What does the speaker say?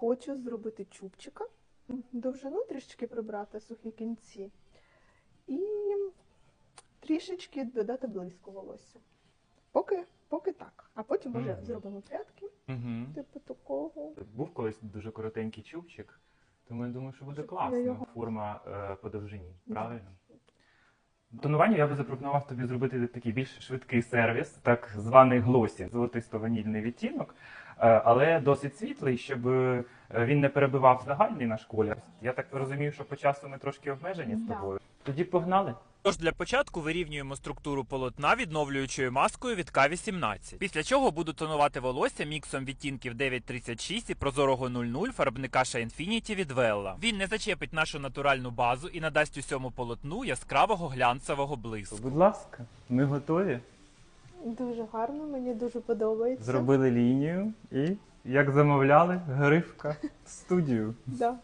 хочу зробити чубчика, довжину трішечки прибрати сухі кінці і трішечки додати блиску волосся. Поки, поки так. А потім може Мгм. зробимо прядки, Угу. типу такого. Був колись дуже коротенький чубчик, тому я думаю, що буде Я класно. його- Форма е, по довжині, правильно? Тонуванню я би запропонував тобі зробити такий більш швидкий сервіс, так званий глосі, золотисто-ванільний відтінок, але досить світлий, щоб е, він не перебивав загальний наш колір. Я так розумію, що по часу ми трошки обмежені з тобою. Тоді погнали. Тож для початку вирівнюємо структуру полотна відновлюючою маскою від К18. Після чого буду тонувати волосся міксом відтінків 936 і прозорого 00 фарбника Shine Infinity від Vella. Він не зачепить нашу натуральну базу і надасть усьому полотну яскравого глянцевого блиску. Будь ласка, ми готові. Дуже гарно, мені дуже подобається. Зробили лінію і, як замовляли, грифка в студію. Да.